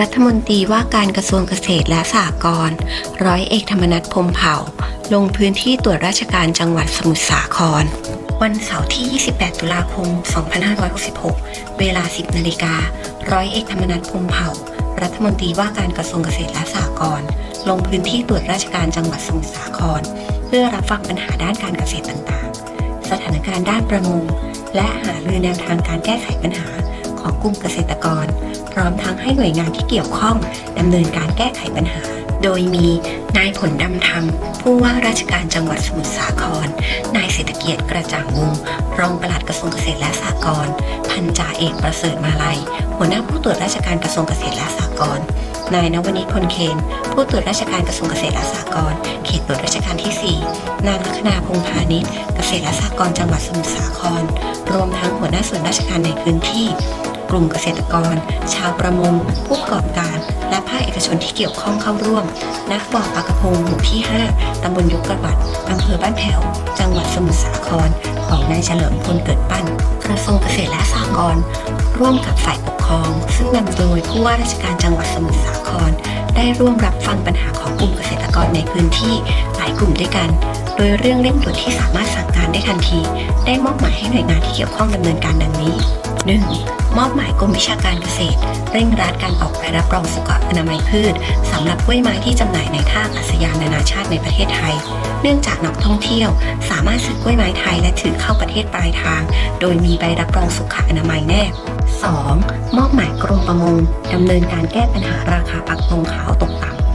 รัฐมนตรีว่าการกระทรวงเกษตรและสหกรณ์ร้อยเอกธรรมนัฐพมเผ่า ลงพื้นที่ตรวจราชการจังหวัดสมุทรสาคร วันเสาร์ที่ 28 ตุลาคม 2566 เวลา 10 นาฬิกา ร้อยเอกธรรมนัฐพมเผ่า รัฐมนตรีว่าการกระทรวงเกษตรและสหกรณ์ลงพื้นที่ตรวจราชการจังหวัดสมุทรสาคร เพื่อรับฟังปัญหาด้านการเกษตรต่างๆ สถานการณ์ด้านประมง และหารือแนวทางการแก้ไขปัญหา ของกลุ่มเกษตรกร พร้อมทั้งให้หน่วยงานที่เกี่ยวข้องดำเนินการแก้ไขปัญหา โดยมีนายผลดำธรรม ผู้ว่าราชการจังหวัดสมุทรสาคร นายเศรษฐเกียรติกระจ่างวงรองปลัดกระทรวงเกษตรและสหกรณ์พันจ่าเอกประเสริฐมาลัย หัวหน้าผู้ตรวจราชการกระทรวงเกษตรและสหกรณ์นายนวนิชพลเคนผู้ตรวจราชการกระทรวงเกษตรและสหกรณ์เขตตรวจราชการที่ 4 นางลัคนาพงพาณิชย์เกษตรและสหกรณ์จังหวัดสมุทรสาคร รวมทั้งหัวหน้าส่วนราชการในพื้นที่ กลุ่มเกษตรกร ชาวประมง ผู้ประกอบการ และภาคเอกชนที่เกี่ยวข้องเข้าร่วมนักบ่อปลากระพงหมู่ที่ 5 ตำบลยกกระบัดอำเภอบ้านแถวจังหวัดสมุทรสาคร ของนายเฉลิมพลเกิดปั้น กระทรวงเกษตรและสหกรณ์ร่วมกับฝ่ายปกครอง ซึ่งนำโดยผู้ว่าราชการจังหวัดสมุทรสาคร ได้ร่วมรับฟังปัญหาของกลุ่มเกษตรกรในพื้นที่หลายกลุ่มด้วยกัน โดยเรื่องเร่งด่วนที่สามารถสั่งการได้ทันที ได้มอบหมายให้หน่วยงานที่เกี่ยวข้องดำเนินการดังนี้ 1. มอบหมายกรมวิชาการเกษตร เร่งรัดการออกใบรับรองสุขอนามัยพืชสำหรับกล้วยไม้ที่จำหน่ายในท่าอากาศยานนานาชาติในประเทศไทย เนื่องจากนักท่องเที่ยวสามารถซื้อกล้วยไม้ไทยและถือเข้าประเทศปลายทาง โดยมีใบรับรองสุขอนามัยแนบ 2. มอบหมายกรมประมงดำเนินการแก้ปัญหาราคาปลากรงขาวตกต่ำ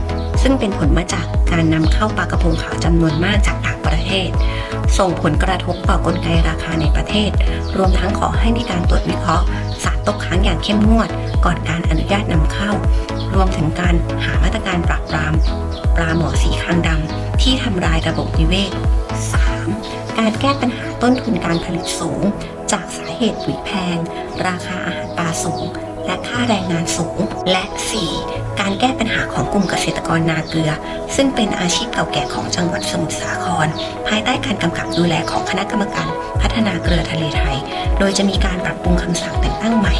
ซึ่งเป็นผลมาจากการนำเข้าปลากระพงขาวจำนวนมากจากต่างประเทศ ส่งผลกระทบต่อกลไกราคาในประเทศ รวมทั้งขอให้มีการตรวจวิเคราะห์สารตกค้างอย่างเข้มงวด ก่อนการอนุญาตนำเข้า รวมถึงการหามาตรการปราบปรามปลาหมอสีคางดำที่ทำลายระบบนิเวศ 3. การแก้ปัญหาต้นทุนการผลิตสูง จากสาเหตุปุ๋ยแพง ราคาอาหารปลาสูง และค่าแรงงานสูง และ 4. การแก้ปัญหาของกลุ่มเกษตรกรนาเกลือ ซึ่งเป็นอาชีพเก่าแก่ของจังหวัดสมุทรสาคร ภายใต้การกำกับดูแลของคณะกรรมการพัฒนาเกลือทะเลไทย โดยจะมีการปรับปรุงคำสั่งแต่งตั้งใหม่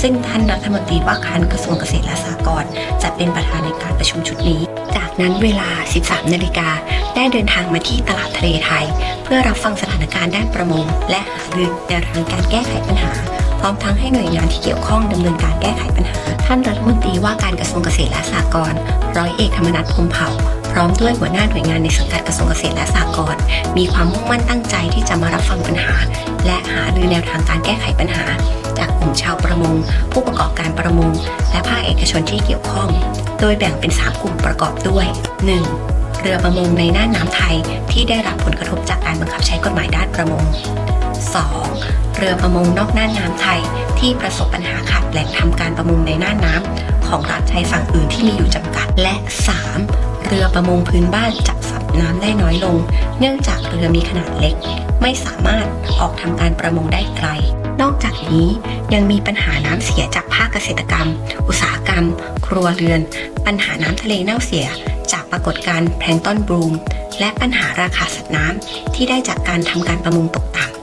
ซึ่งท่านรัฐมนตรีว่าการกระทรวงเกษตรและสหกรณ์จะเป็นประธานในการประชุมชุดนี้ จากนั้นเวลา 13 นาฬิกาได้เดินทางมาที่ตลาดทะเลไทย เพื่อรับฟังสถานการณ์ด้านประมง และหารือแนวทางการแก้ไขปัญหา พร้อมทั้งให้หน่วยงานที่เกี่ยวข้องดำเนินการแก้ไขปัญหา ท่านรัฐมนตรีว่าการกระทรวงเกษตรและสหกรณ์ร้อยเอกธรรมนัฐพรมเผ่า พร้อมด้วยหัวหน้าหน่วยงานในสังกัดกระทรวงเกษตรและสหกรณ์มีความมุ่งมั่นตั้งใจที่จะมารับฟังปัญหา และหารือแนวทางการแก้ไขปัญหา จากกลุ่มชาวประมง ผู้ประกอบการประมง และภาคเอกชนที่เกี่ยวข้อง โดยแบ่งเป็น 3 กลุ่มประกอบด้วย 1. เรือประมงในน่านน้ำไทยที่ได้รับผลกระทบจากการบังคับใช้กฎหมายด้านประมง 2. เรือประมงนอกน่านน้ำไทย ที่ประสบปัญหาขาดแหล่งทำการประมงในน่านน้ำของรัฐชายฝั่งอื่นที่มีอยู่จำกัด และ 3. เรือประมงพื้นบ้านจับสัตว์น้ำได้น้อยลง เนื่องจากเรือมีขนาดเล็ก ไม่สามารถออกทำการประมงได้ไกล นอกจากนี้ยังมีปัญหาน้ำเสียจากภาคเกษตรกรรม อุตสาหกรรม ครัวเรือน ปัญหาน้ำทะเลเน่าเสีย จากปรากฏการณ์แพลงต้นบลูมและปัญหาราคาสัตว์น้ำที่ได้จากการทำการประมงตกต่ำ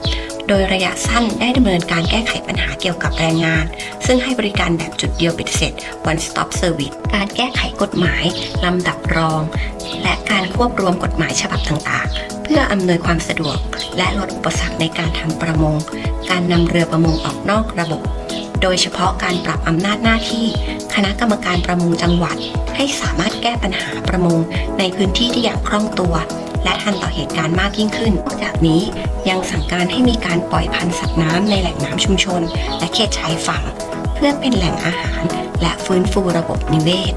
โดยระยะสั้นได้ดำเนินการแก้ไขปัญหาเกี่ยวกับแรงงาน ซึ่งให้บริการแบบจุดเดียวเป็นเสร็จ one stop service การแก้ไขกฎหมาย ลำดับรอง และการควบรวมกฎหมายฉบับต่างๆ เพื่ออำนวยความสะดวก และลดอุปสรรคในการทำประมง การนำเรือประมงออกนอกระบบ โดยเฉพาะการปรับอำนาจหน้าที่ คณะกรรมการประมงจังหวัด ให้สามารถแก้ปัญหาประมงในพื้นที่ที่อย่างคล่องตัว และทันต่อเหตุการณ์มากยิ่งขึ้นนอกจากนี้ยังสั่งการให้มีการปล่อยพันธุ์สัตว์น้ำในแหล่งน้ำชุมชน และเขตชายฝั่ง เพื่อเป็นแหล่งอาหาร และฟื้นฟูระบบนิเวศ